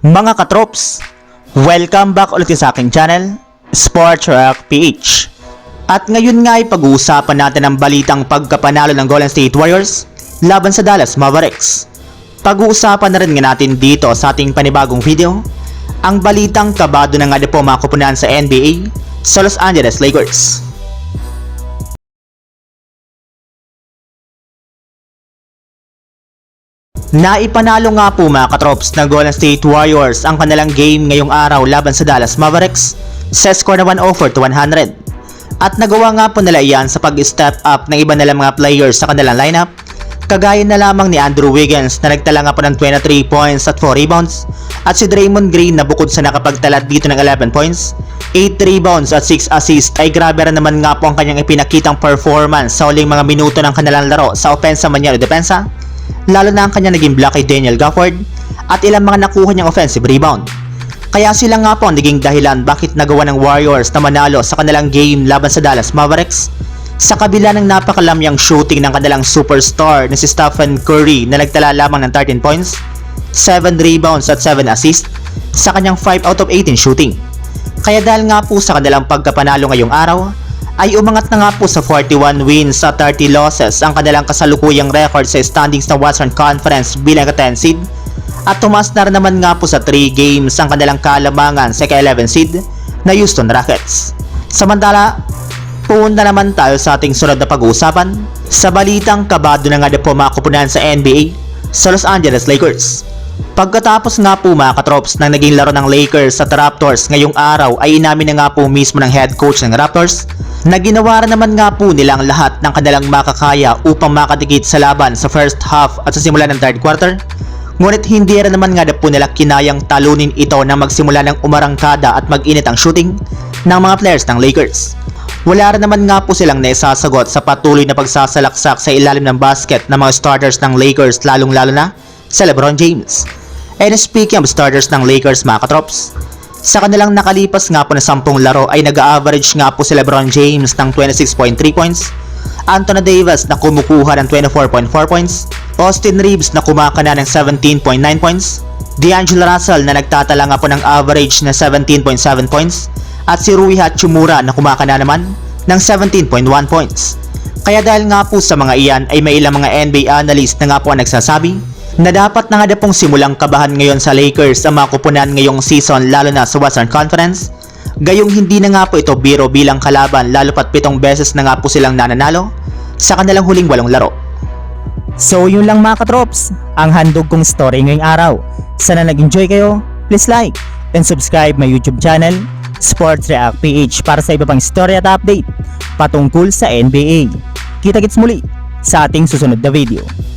Mga katrops, welcome back ulit sa aking channel, Sports Rock PH. At ngayon nga ay pag-uusapan natin ang balitang pagkapanalo ng Golden State Warriors laban sa Dallas Mavericks. Pag-uusapan na rin nga natin dito sa ating panibagong video, ang balitang kabado na nga po mga kupunan sa NBA sa Los Angeles Lakers. Naipanalo nga po mga katrops ng Golden State Warriors ang kanilang game ngayong araw laban sa Dallas Mavericks. Sa score na 104 to 100. At nagawa nga po nila iyan sa pag-step up ng iba nilang mga players sa kanilang lineup. Kagaya na lamang ni Andrew Wiggins na nagtala nga po ng 23 points at 4 rebounds at si Draymond Green na bukod sa nakapagtala dito ng 11 points 8 rebounds at 6 assists ay grabe rin naman nga po ang kanyang ipinakitang performance sa uling mga minuto ng kanilang laro sa opensa man yan o depensa lalo na ang kanya naging block kay Daniel Gafford at ilang mga nakuha niyang offensive rebound. Kaya sila nga po ang naging dahilan bakit nagawa ng Warriors na manalo sa kanilang game laban sa Dallas Mavericks sa kabila ng napakalamyang shooting ng kanilang superstar na si Stephen Curry na nagtala lamang ng 13 points, 7 rebounds at 7 assists sa kanyang 5 out of 18 shooting. Kaya dahil nga po sa kanilang pagkapanalo ngayong araw, ay umangat na nga po sa 41 wins sa 30 losses ang kanilang kasalukuyang record sa standings ng Western Conference bilang ka-10 seed at tumaas na rin naman nga po sa 3 games ang kanilang kalamangan sa ka-11 seed na Houston Rockets. Samantala, Pumunta naman tayo sa ating sunod na pag-uusapan sa balitang kabado na nga na po mga kupunan sa NBA sa Los Angeles Lakers. Pagkatapos nga po mga katrops ng naging laro ng Lakers sa Raptors ngayong araw ay inamin na nga po mismo ng head coach ng Raptors na ginawa naman nga po nilang lahat ng kanilang makakaya upang makadikit sa laban sa first half at sa simula ng third quarter. Ngunit hindi rin naman nga na po nila kinayang talunin ito na magsimula ng umarangkada at mag-init ang shooting ng mga players ng Lakers. Wala rin naman nga po silang naisasagot sa patuloy na pagsasalaksak sa ilalim ng basket ng mga starters ng Lakers lalong lalo na sa Lebron James. And speaking of starters ng Lakers mga katrops, sa kanilang nakalipas nga po na 10 laro ay nag-average nga po si Lebron James ng 26.3 points, Anthony Davis na kumukuha ng 24.4 points, Austin Reeves na kumakana ng 17.9 points, D'Angelo Russell na nagtatala nga po ng average na 17.7 points, at si Rui Hachimura na kumakana naman ng 17.1 points. Kaya dahil nga po sa mga iyan ay may ilang mga NBA analyst na nga po ang nagsasabi na dapat na nga pong simulang kabahan ngayon sa Lakers ang mga kupunan ngayong season lalo na sa Western Conference. Gayong hindi na nga po ito biro bilang kalaban lalo pat pitong beses na nga po silang nananalo sa kanilang huling walong laro. So yun lang mga katrops, ang handog kong story ngayong araw. Sana nag-enjoy kayo, please like and subscribe my YouTube channel, Sports React PH para sa iba pang story at update patungkol sa NBA. Kita-kits muli sa ating susunod na video.